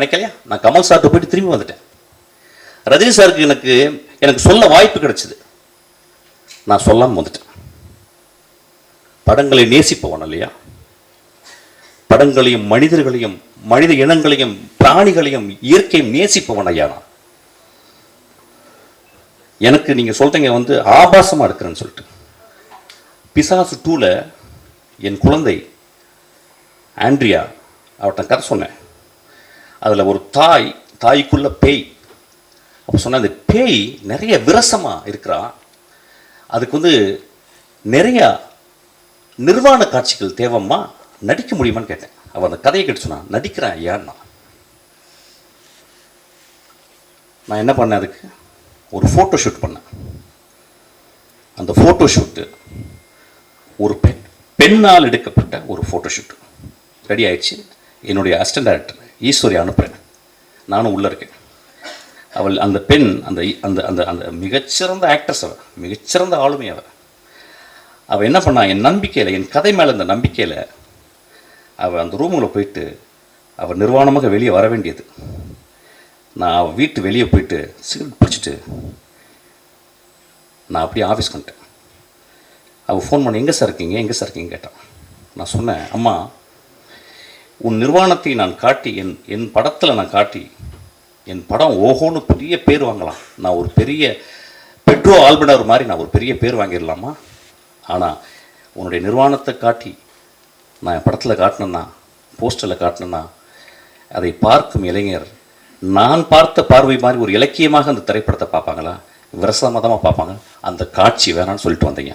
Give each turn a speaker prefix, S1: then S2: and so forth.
S1: நினைக்கலையா நான் கமல் சார்ட்ட போயிட்டு திரும்பி வந்துட்டேன். ரஜினி சாருக்கு எனக்கு எனக்கு சொல்ல வாய்ப்பு கிடைச்சது. நான் சொல்லாமல் வந்துட்டேன். படங்களை நேசிப்பவன் இல்லையா? படங்களையும் மனிதர்களையும் மனித இனங்களையும் பிராணிகளையும் இயற்கையும் நேசிப்பவன் ஐயா நான். எனக்கு நீங்க சொல்றீங்க வந்து ஆபாசமா இருக்கிறேன்னு சொல்லிட்டு. பிசாசு டூல என் குழந்தை ஆண்ட்ரியா அவர்கிட்ட கதை சொன்னேன். அதில் ஒரு தாய் தாய்க்குள்ள பேய். அப்போ சொன்ன அந்த பேய் நிறைய விரசமாக இருக்கிறா. அதுக்கு வந்து நிறையா நிர்வாண காட்சிகள் தேவம்மா? நடிக்க முடியுமான்னு கேட்டேன். அவள் அந்த கதையை கேட்டு சொன்னான் நடிக்கிறேன் ஐயான்னா நான் என்ன பண்ணேன் அதுக்கு? ஒரு ஃபோட்டோ ஷூட் பண்ணேன். அந்த ஃபோட்டோ ஷூட்டு ஒரு பெண் பெண்ணால் எடுக்கப்பட்ட ஒரு ஃபோட்டோ ஷூட் ரெடி ஆயிடுச்சு. என்னுடைய அசிஸ்டன்ட் டைரக்டர் ஈஸ்வரி அனுப்புகிறேன் நானும் உள்ளே இருக்கேன். அவள் அந்த பெண் அந்த அந்த அந்த அந்த மிகச்சிறந்த ஆக்ட்ரஸ் அவள் மிகச்சிறந்த ஆளுமை அவள் அவள் என்ன பண்ணா என் நம்பிக்கையில் என் கதை மேலே இந்த நம்பிக்கையில் அவள் அந்த ரூமுக்குள்ளே போயிட்டு அவள் நிர்வாணமாக வெளியே வர வேண்டியது. நான் அவள் வீட்டு வெளியே போயிட்டு சிகரெட் பிடிச்சிட்டு நான் அப்படியே ஆஃபீஸ்க்கு வந்துட்டேன். அவள் ஃபோன் பண்ணி எங்கே சார் இருக்கீங்க? எங்கே சார் இருக்கீங்க கேட்டான் நான் சொன்னேன் அம்மா உன் நிர்வாணத்தை நான் காட்டி என் என் படத்தில் நான் காட்டி என் படம் ஓஹோன்னு பெரிய பேர் வாங்கலாம். நான் ஒரு பெரிய பெட்ரோ ஆல்பனர் மாதிரி நான் ஒரு பெரிய பேர் வாங்கிடலாமா? ஆனால் உன்னுடைய நிர்வாணத்தை காட்டி நான் என் படத்தில் காட்டினேன்னா போஸ்டரில் காட்டினேன்னா அதை பார்க்கும் இளைஞர் நான் பார்த்த பார்வை மாதிரி ஒரு இலக்கியமாக அந்த திரைப்படத்தை பார்ப்பாங்களா? விரசமதமாக பார்ப்பாங்க? அந்த காட்சி வேணான்னு சொல்லிட்டு வந்தீங்க.